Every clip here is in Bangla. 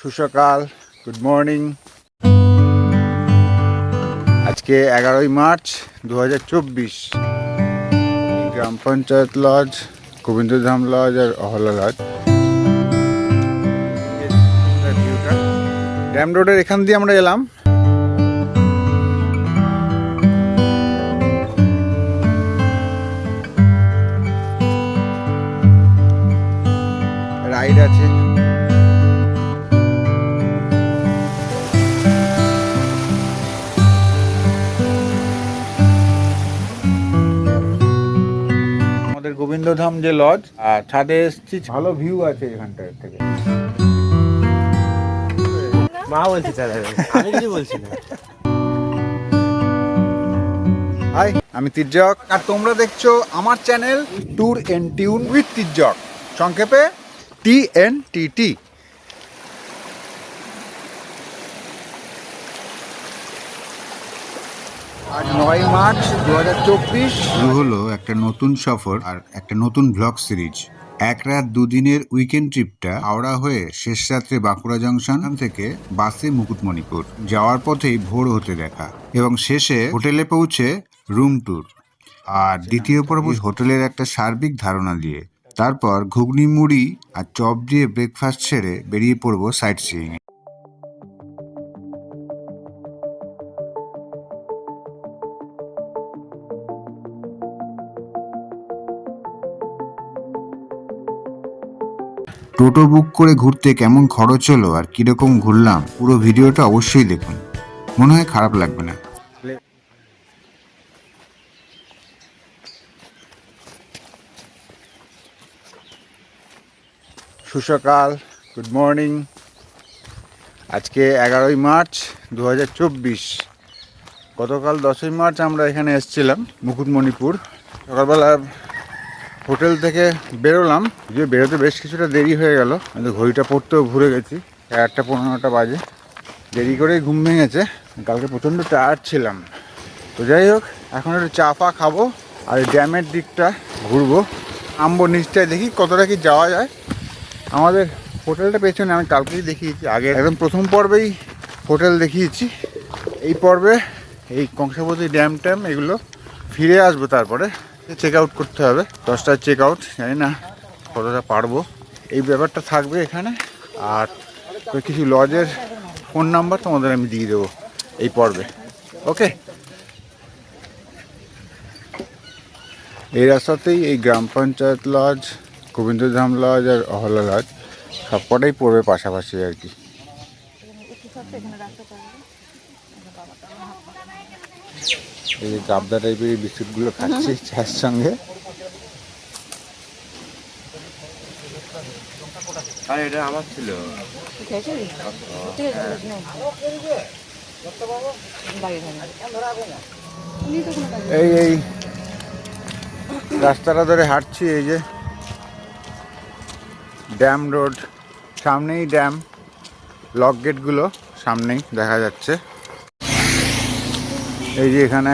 সুসকাল গুড মর্নিং আজকে এগারোই মার্চ দু হাজার চব্বিশ গ্রাম পঞ্চায়েত লজ, গোবিন্দধাম লজ আর অহলা লজ। ড্যাম রোডের এখান দিয়ে আমরা এলাম। রাইড আছে। গোবিন্দধাম যে লজ আর ছাদে এসছি। ভালো ভিউ আছে এখানটার থেকে। মা বলছি আমি কিছু বলছি না। হাই আমি তির্যক। আর তোমরা দেখছ আমার channel tour and tune with Tirjak. সংক্ষেপে টি এন টি টি আজ নয় মার্চ দু হাজার চব্বিশ হলো একটা নতুন সফর আর একটা নতুন ব্লগ সিরিজ এক রাত দুদিনের উইকেন্ড ট্রিপটা হাওড়া হয়ে শেষ রাত্রে বাঁকুড়া জংশন থেকে বাসে মুকুটমণিপুর। যাওয়ার পথেই ভোর হতে দেখা এবং শেষে হোটেলে পৌঁছে রুম ট্যুর আর দ্বিতীয় পর্ব হোটেলের একটা সার্বিক ধারণা দিয়ে। তারপর ঘুগনি মুড়ি আর চপ দিয়ে ব্রেকফাস্ট সেরে বেরিয়ে পড়ব সাইট সিইং টোটো বুক করে ঘুরতে কেমন খরচ হলো আর কীরকম ঘুরলাম, পুরো ভিডিওটা অবশ্যই দেখুন। মনে হয় খারাপ লাগবে না। সুসকাল গুড মর্নিং আজকে এগারোই মার্চ দু হাজার চব্বিশ। গতকাল দশই মার্চ আমরা এখানে এসেছিলাম মুকুটমণিপুর। সকালবেলা হোটেল থেকে বেরোলাম, যে বেরোতে বেশ কিছুটা দেরি হয়ে গেল। কিন্তু ঘড়িটা পড়তেও ভুলে গেছি একটা পনেরোটা বাজে। দেরি করেই ঘুম ভেঙেছে, কালকে প্রচণ্ড টায়ার্ড ছিলাম। তো যাই হোক, এখন একটু চা ফা খাব, আর ড্যামের দিকটা ঘুরবো। নামবো নিচটায় দেখি কতটা কি যাওয়া যায়। আমাদের হোটেলটা পেছনে আমি কালকেই দেখিয়েছি, আগে একদম প্রথম পর্বেই হোটেল দেখিয়েছি। এই পর্বে এই কংসাবতী ড্যাম ট্যাম এগুলো ফিরে আসব তারপরে। চেক আউট করতে হবে। দশটায় চেক আউট জানি না কতটা পারব। এই ব্যাপারটা থাকবে এখানে। আর কিছু লজের ফোন নাম্বার তোমাদের আমি দিয়ে দেবো এই পর্বে। ওকে এই রাস্তাতেই এই গ্রাম পঞ্চায়েত লজ গোবিন্দধাম লজ আর অহলা লজ সবকটাই পড়বে পাশাপাশি আর কি। এই যে গাবদা টাইপের এই বিস্কুটগুলো খাচ্ছি চায়ের সঙ্গে। আর এটা আমার ছিল। এই এই। রাস্তাটা ধরে হাঁটছি এই যে। Dam road. সামনেই ড্যাম। লক গেটগুলো সামনেই দেখা যাচ্ছে। এই যে এখানে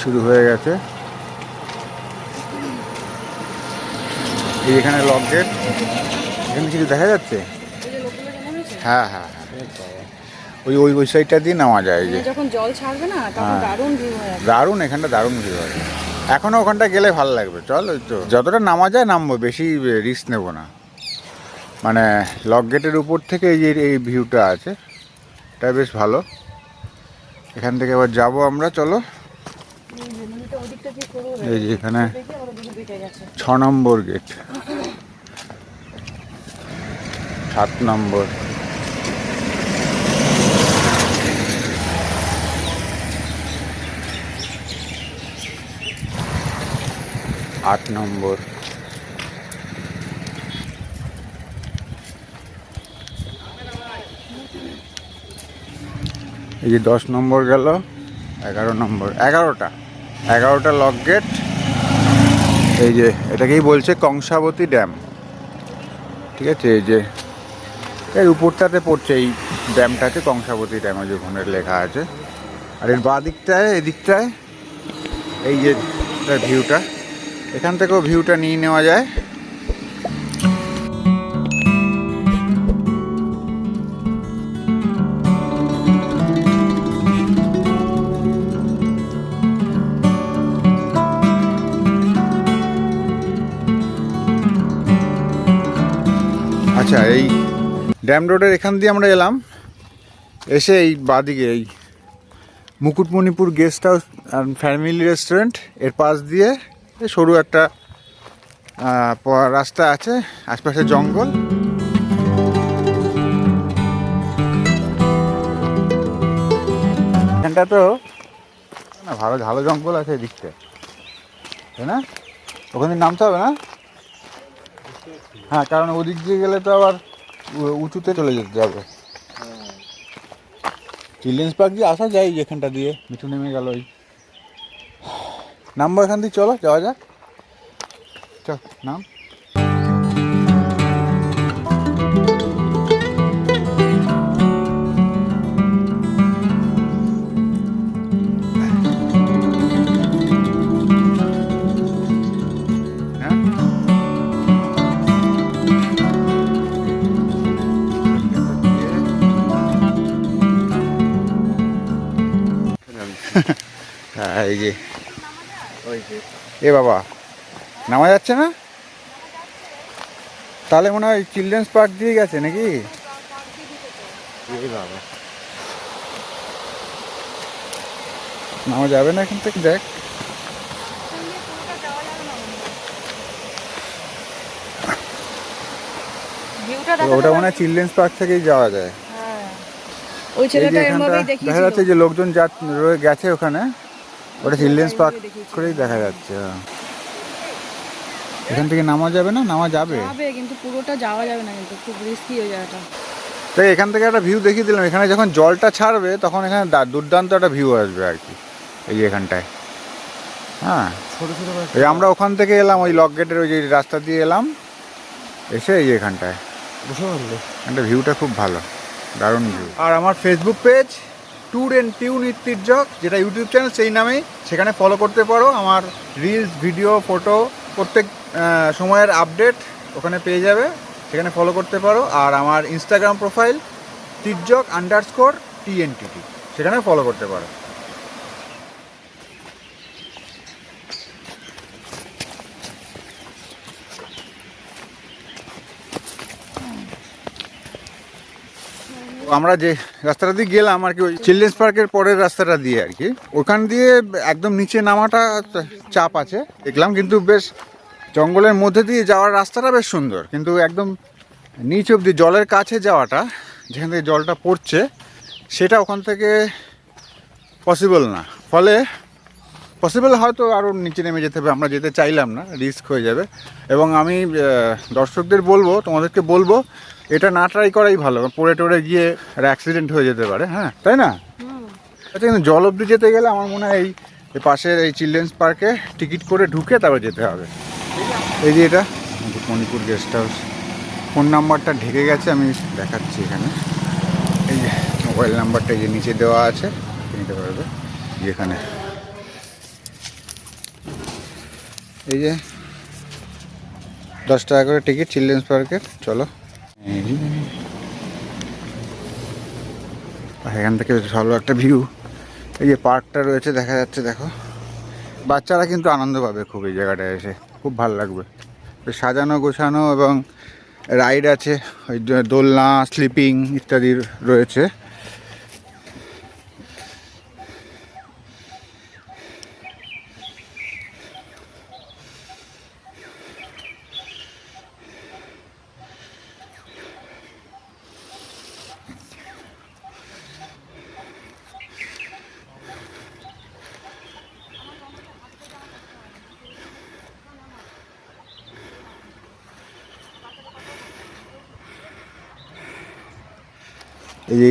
শুরু হয়ে গেছে। এই এখানে লক গেট এখানে কিছু দেখা যাচ্ছে? হ্যাঁ হ্যাঁ হ্যাঁ। ওই ওই ওই সাইডটা দিয়ে নামা যায় যে। মানে যখন জল ছাড়বে না তখন হ্যাঁ। দারুণ ভিউ হয়ে দারুণ এখানটা দারুণ ভিউ হয়। এখনও ওখানটা গেলে ভালো লাগবে। চল ওই তো। যতটা নামা যায় নামবো। বেশি রিস্ক নেব না। মানে লক গেটের উপর থেকে এই যে এই ভিউটা আছে এটা বেশ ভালো। এখান থেকে এবার যাব আমরা, চলো। এই যে এখানে আবার ছ নম্বর গেট সাত নম্বর। আট নম্বর। এই যে দশ নম্বর গেল, এগারো নম্বর, এগারোটা এগারোটা লক গেট এই যে এটাকেই বলছে কংসাবতী ড্যাম। ঠিক আছে, এই যে এর উপরটাতে পড়ছে এই ড্যামটাতে কংসাবতী ড্যাম যে ওখানে লেখা আছে। আর এর বাঁ দিকটায় এদিকটায়, এই যে ভিউটা এখান থেকেও ভিউটা নিয়ে নেওয়া যায়। আচ্ছা এই ড্যাম রোডের এখান দিয়ে আমরা এলাম। এসে এই বাদিকে, এই Mukutmanipur guest house and family restaurant, এর পাশ দিয়ে এই সরু একটা রাস্তা আছে, আশপাশে জঙ্গল। এখানটা তো, না, ভালো ভালো জঙ্গল আছে এদিকটা তাই না? ওখানে নামতে হবে না? হ্যাঁ কারণ ওদিক দিয়ে গেলে তো আবার উঁচুতে চলে যেতে হবে। চিলড্রেন্স পার্ক দিয়ে আসা যায় যেখানটা দিয়ে, মিঠু নেমে গেল ওই। নাম্বার এখান দিয়ে, চলো, যাওয়া যাক। চল, নাম। হ্যাঁ এই যে। এ বাবা নামা যাচ্ছে না? তাহলে মনে হয় চিলড্রেন্স পার্ক দিয়ে গেছে নাকি? নামা যাবে না এখান থেকে দেখ। ওটা মনে হয় চিলড্রেন্স পার্ক থেকেই যাওয়া যায়। হ্যাঁ। ওই ছেলেটা দেখা যাচ্ছে যে লোকজন যা রয়ে গেছে ওখানে। ওটা চিলড্রেন্স পার্ক করেই দেখা যাচ্ছে হ্যাঁ। এখান থেকে নামা যাবে না? নামা যাবে? যাবে কিন্তু পুরোটা যাওয়া যাবে না কিন্তু খুব রিস্কি হয়ে যাওয়াটা। তাই এখান থেকে একটা ভিউ দেখিয়ে দিলাম। এখানে যখন জলটা ছাড়বে তখন এখানে দা- দুর্দান্ত একটা ভিউ আসবে আর কি এই যে এখানটায়। হ্যাঁ। ছোট ছোট এই আমরা ওখান থেকে এলাম ওই লক গেটের ওই যে রাস্তা দিয়ে এলাম এসে এই এখানটায়। একটা ভিউটা খুব ভালো দারুণ ভিউ আর আমার ফেসবুক পেজ ট্যুর অ্যান্ড টিউ নির্তির্যক যেটা ইউটিউব চ্যানেল, সেই নামেই সেখানে ফলো করতে পারো। আমার রিলস ভিডিও ফটো প্রত্যেক সময়ের আপডেট ওখানে পেয়ে যাবে। সেখানে ফলো করতে পারো। আর আমার Instagram profile Tirjak underscore TNTT সেখানে ফলো করতে পারো। আমরা যে রাস্তাটা দিয়ে গেলাম আর কি, ওই চিলড্রেন্স পার্কের পরের রাস্তাটা দিয়ে আর কি। ওখান দিয়ে একদম নিচে নামাটা চাপ আছে, দেখলাম কিন্তু বেশ জঙ্গলের মধ্যে দিয়ে যাওয়ার রাস্তাটা বেশ সুন্দর, কিন্তু একদম নিচ অব্দি জলের কাছে যাওয়াটা, যেখান থেকে জলটা পড়ছে, সেটা ওখান থেকে পসিবল না। ফলে পসিবল হয়তো আরও নিচে নেমে যেতে হবে আমরা যেতে চাইলাম না রিস্ক হয়ে যাবে। এবং আমি দর্শকদের বলব তোমাদেরকে বলব এটা না ট্রাই করাই ভালো পড়ে টড়ে গিয়ে আর অ্যাক্সিডেন্ট হয়ে যেতে পারে হ্যাঁ তাই না? আচ্ছা কিন্তু জল অবধি যেতে গেলে আমার মনে হয় এই এই পাশের এই চিলড্রেন্স পার্কে টিকিট করে ঢুকে তারপর যেতে হবে। এই যে এটা মণিপুর গেস্ট হাউস ফোন নাম্বারটা ঢেকে গেছে আমি দেখাচ্ছি এখানে। এই যে মোবাইল নাম্বারটা যে নিচে দেওয়া আছে নিতে পারবে যেখানে। এই যে দশ টাকা করে টিকিট চিলড্রেন্স পার্কের চলো। এখান থেকে ভালো একটা ভিউ এই যে পার্কটা রয়েছে, দেখা যাচ্ছে, দেখো। বাচ্চারা কিন্তু আনন্দ পাবে খুব এই জায়গাটায় এসে, খুব ভালো লাগবে। সাজানো, গোছানো এবং রাইড আছে, ওই দোলনা স্লিপিং ইত্যাদি রয়েছে।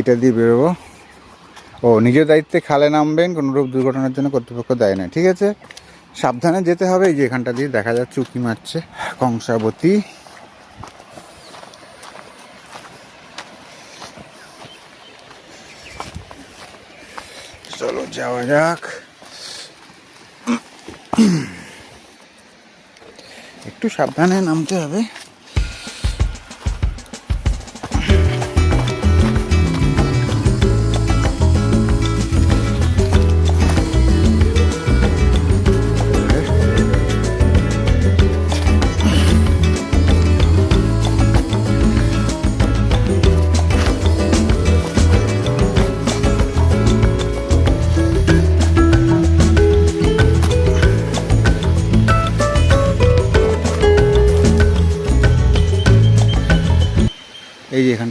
এইটা দিয়ে বেরোবো। ও, নিজের দায়িত্বে খালে নামবেন কোনোরূপ দুর্ঘটনার জন্য কর্তৃপক্ষ দেয় না ঠিক আছে? সাবধানে যেতে হবে, এই যে এখানটা দিয়ে দেখা যাচ্ছে উকি মারছে কংসাবতী। চলো, যাওয়া যাক। একটু সাবধানে নামতে হবে।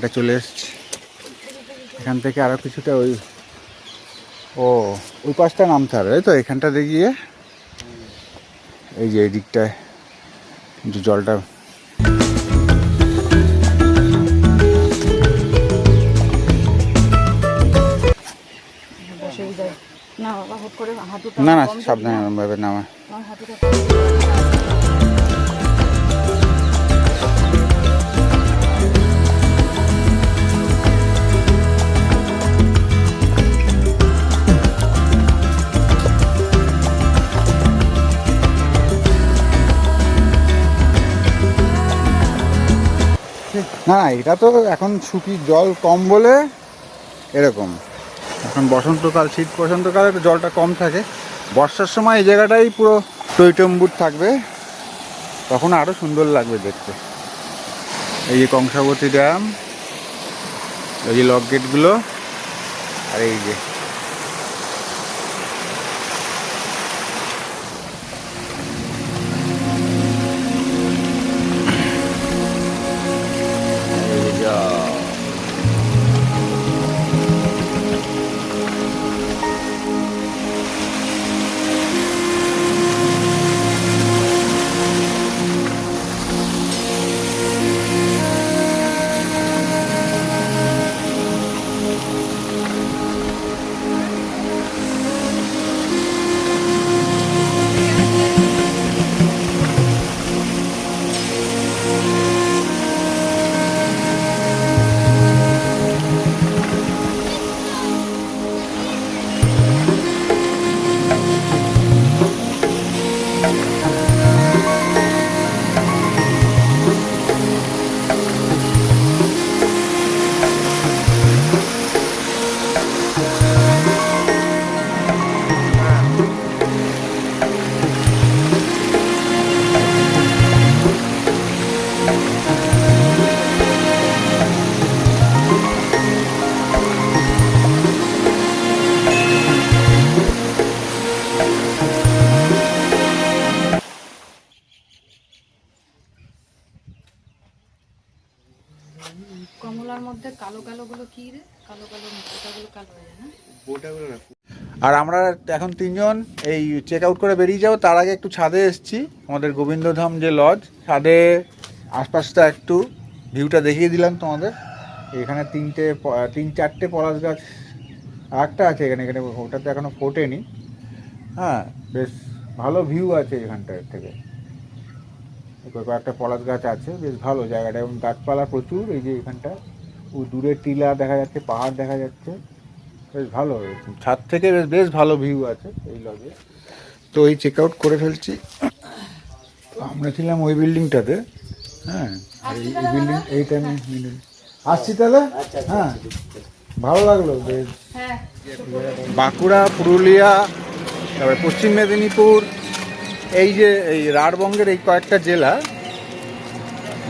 এখানটা চলে এসছে। এখান থেকে আরও কিছুটা ওই ও ওই পাশটা নামতে হবে তাই তো? এখানটাতে গিয়ে এই যে এই দিকটায় যে জলটা না না সাবধানে। নামা। না, এটা তো এখন শুকি জল কম বলে এরকম। এখন বসন্তকাল শীত বসন্তকালে জলটা কম থাকে। বর্ষার সময় এই জায়গাটাই পুরো টৈটম্বুর থাকবে। তখন আরও সুন্দর লাগবে দেখতে। এই যে কংসাবতী ড্যাম, এই যে লক গেটগুলো, আর এই যে কালো কালো গুলো কি রে? কালো কালো মোটাগুলো কালো হয়ে যায় না। আর আমরা এখন তিনজন এই চেক আউট করে বেরিয়ে যাব। তার আগে একটু ছাদে এসেছি আমাদের গোবিন্দধাম যে লজ ছাদে আশপাশটা একটু ভিউটা দেখিয়ে দিলাম তোমাদের। এখানে তিনটে তিন চারটে পলাশ গাছ একটা আছে এখানে এখানে ওটাতে এখনও ফোটেনি। হ্যাঁ বেশ ভালো ভিউ আছে এখানটার থেকে। কয়েক- কয়েকটা পলাশ গাছ আছে বেশ ভালো জায়গাটা। এবং গাছপালা প্রচুর এই যে এখানটা ও দূরে টিলা দেখা যাচ্ছে পাহাড় দেখা যাচ্ছে। বেশ ভালো। ছাদ থেকে বেশ বেশ ভালো ভিউ আছে এই লজে তো এই চেক আউট করে ফেলছি। আমরা ছিলাম ওই বিল্ডিংটাতে হ্যাঁ এই বিল্ডিং এইটা আমি আসছি তাহলে? হ্যাঁ ভালো লাগল বেশ। হ্যাঁ বাঁকুড়া পুরুলিয়া তারপরে পশ্চিম মেদিনীপুর এই যে এই রাঢ়বঙ্গের এই কয়েকটা জেলা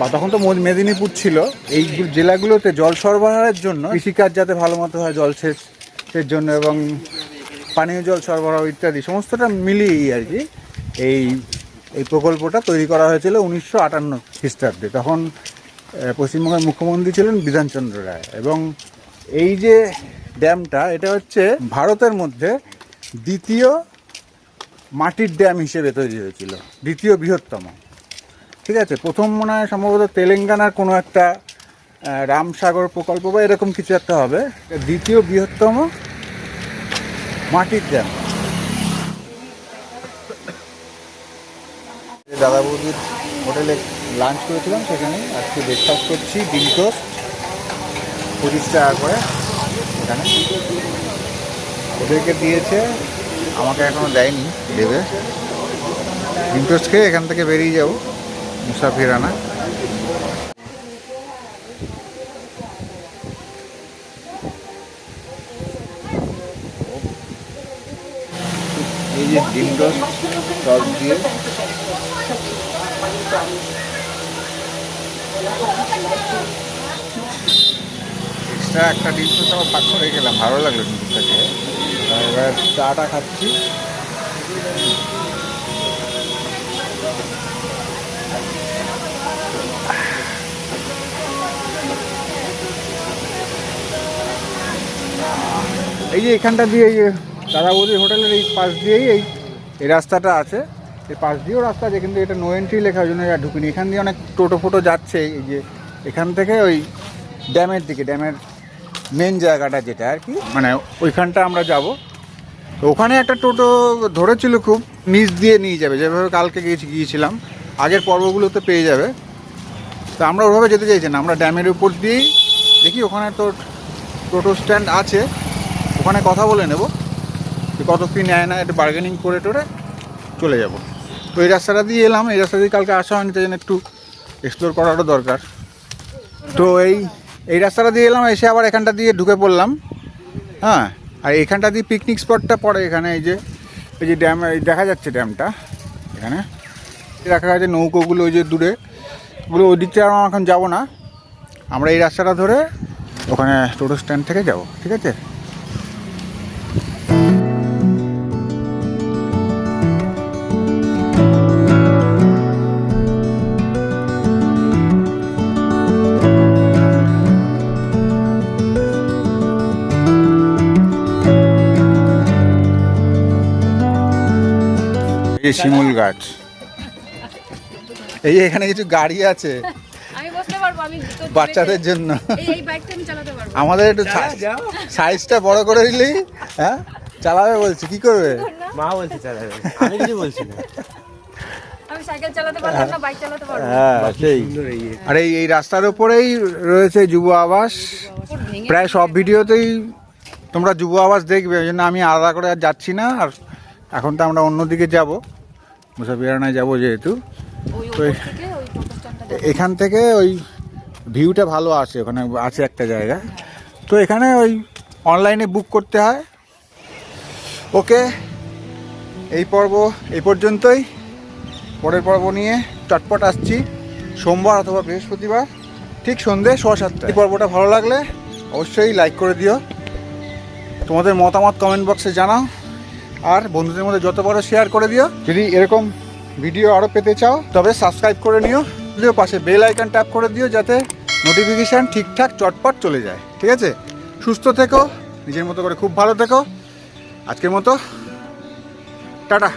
বা তখন তো মদ- মেদিনীপুর ছিল। এই জেলাগুলোতে জল সরবরাহের জন্য কৃষিকাজ যাতে ভালো মতো হয় জলসেচের জন্য এবং পানীয় জল সরবরাহ ইত্যাদি সমস্তটা মিলিয়েই আর কি এই এই প্রকল্পটা তৈরি করা হয়েছিল উনিশশো আটান্ন খ্রিস্টাব্দে। তখন পশ্চিমবঙ্গের মুখ্যমন্ত্রী ছিলেন বিধানচন্দ্র রায় এবং এই যে ড্যামটা, এটা হচ্ছে ভারতের মধ্যে দ্বিতীয় মাটির ড্যাম হিসেবে তৈরি হয়েছিল, দ্বিতীয় বৃহত্তম। ঠিক আছে, প্রথম মনে হয় সম্ভবত তেলেঙ্গানার কোনো একটা রামসাগর প্রকল্প বা এরকম কিছু একটা হবে। দ্বিতীয় বৃহত্তম মাটির ড্যাম। দাদা বৌদির হোটেলে লাঞ্চ করেছিলাম সেখানে, আজকে ব্রেকফাস্ট করছি, ডিম টোস্ট, পঁচিশ টাকা করে এখানে। ওদেরকে দিয়েছে, আমাকে এখনও দেয়নি, দেবে। ডিম টোস্ট খেয়ে এখান থেকে বেরিয়ে যাব। মুসাফিরানা এই যে ডিম টোস্ট সস দিয়ে। এক্সট্রা একটা ডিম টোস্ট আমার ভাগ করে গেলাম, ভালো লাগল আর এবার চাটা খাচ্ছি। এই যে এখানটা দিয়ে এই যে দাদা বৌদির হোটেলের এই পাশ দিয়েই এই এই রাস্তাটা আছে। এই পাশ দিয়েও রাস্তা আছে, কিন্তু এটা নো এন্ট্রি লেখার জন্য আর ঢুকিনি। এখান দিয়ে অনেক টোটো ফোটো যাচ্ছে, এই যে এখান থেকে ওই ড্যামের দিকে, ড্যামের মেন জায়গাটা যেটা আর কি মানে ওইখানটা আমরা যাব। তো ওখানে একটা টোটো ধরেছিল খুব, নিচ দিয়ে নিয়ে যাবে, যেভাবে কালকে গিয়েছি গিয়েছিলাম। আগের পর্বগুলোতে পেয়ে যাবে। তো আমরা ওভাবে যেতে চাইছি না, আমরা ড্যামের উপর দিয়েই দেখি ওখানে তো টোটো স্ট্যান্ড আছে। ওখানে কথা বলে নেব যে কত কি নেয় না, একটু বার্গেনিং করে টোরে চলে যাব। তো এই রাস্তাটা দিয়ে এলাম, এই রাস্তা দিয়ে কালকে আসা হয়নি, তাই জন্য একটু এক্সপ্লোর করারও দরকার। তো এই এই রাস্তাটা দিয়ে এলাম, এসে আবার এখানটা দিয়ে ঢুকে পড়লাম। হ্যাঁ আর এখানটা দিয়ে পিকনিক স্পটটা পড়ে এখানে, এই যে এই যে ড্যাম দেখা যাচ্ছে ড্যামটা এখানে। দেখা যাচ্ছে নৌকোগুলো, ওই যে দূরে। ওগুলো ওই দিকটা আমরা এখন যাব না। আমরা এই রাস্তাটা ধরে ওখানে টোটো স্ট্যান্ড থেকে যাব, ঠিক আছে? এই শিমুল গাছ এই এখানে কিছু গাড়ি আছে। আমি বসতে পারব আমি তো বাচ্চাদের জন্য। এই এই বাইকটা আমি চালাতে পারব। আমাদের একটু সাইজটা বড় করে দিলেই হ্যাঁ? চালাবে বলছি কি করবে? মা বলছে চালাবে আমি কিছু বলছি না। আমি সাইকেল চালাতে পারব না বাইক চালাতে পারব। হ্যাঁ সেই। সুন্দর এই আর এই এই রাস্তার উপরেই রয়েছে যুব আবাস। প্রায় সব ভিডিওতেই তোমরা যুব আবাস দেখবে ওই জন্য আমি আলাদা করে আর যাচ্ছি না আর এখন তো আমরা অন্যদিকে যাব। মুসাফিরানায় যাব যেহেতু। তো এখান থেকে ওই ভিউটা ভালো আসে ওখানে আছে একটা জায়গা। তো এখানে ওই অনলাইনে বুক করতে হয়। ওকে এই পর্ব এই পর্যন্তই। পরের পর্ব নিয়ে চটপট আসছি। সোমবার অথবা বৃহস্পতিবার ঠিক সন্ধে সোয়া সাতটা এই পর্বটা ভালো লাগলে অবশ্যই লাইক করে দিও। তোমাদের মতামত কমেন্ট বক্সে জানাও। আর বন্ধুদের মধ্যে যত বড় শেয়ার করে দিও। যদি এরকম ভিডিও আরও পেতে চাও তবে সাবস্ক্রাইব করে নিও। দিও পাশে বেল আইকন ট্যাপ করে দিও যাতে নোটিফিকেশান ঠিকঠাক চটপট চলে যায়। ঠিক আছে? সুস্থ থেকো নিজের মতো করে খুব ভালো থেকো। আজকের মতো টাটা।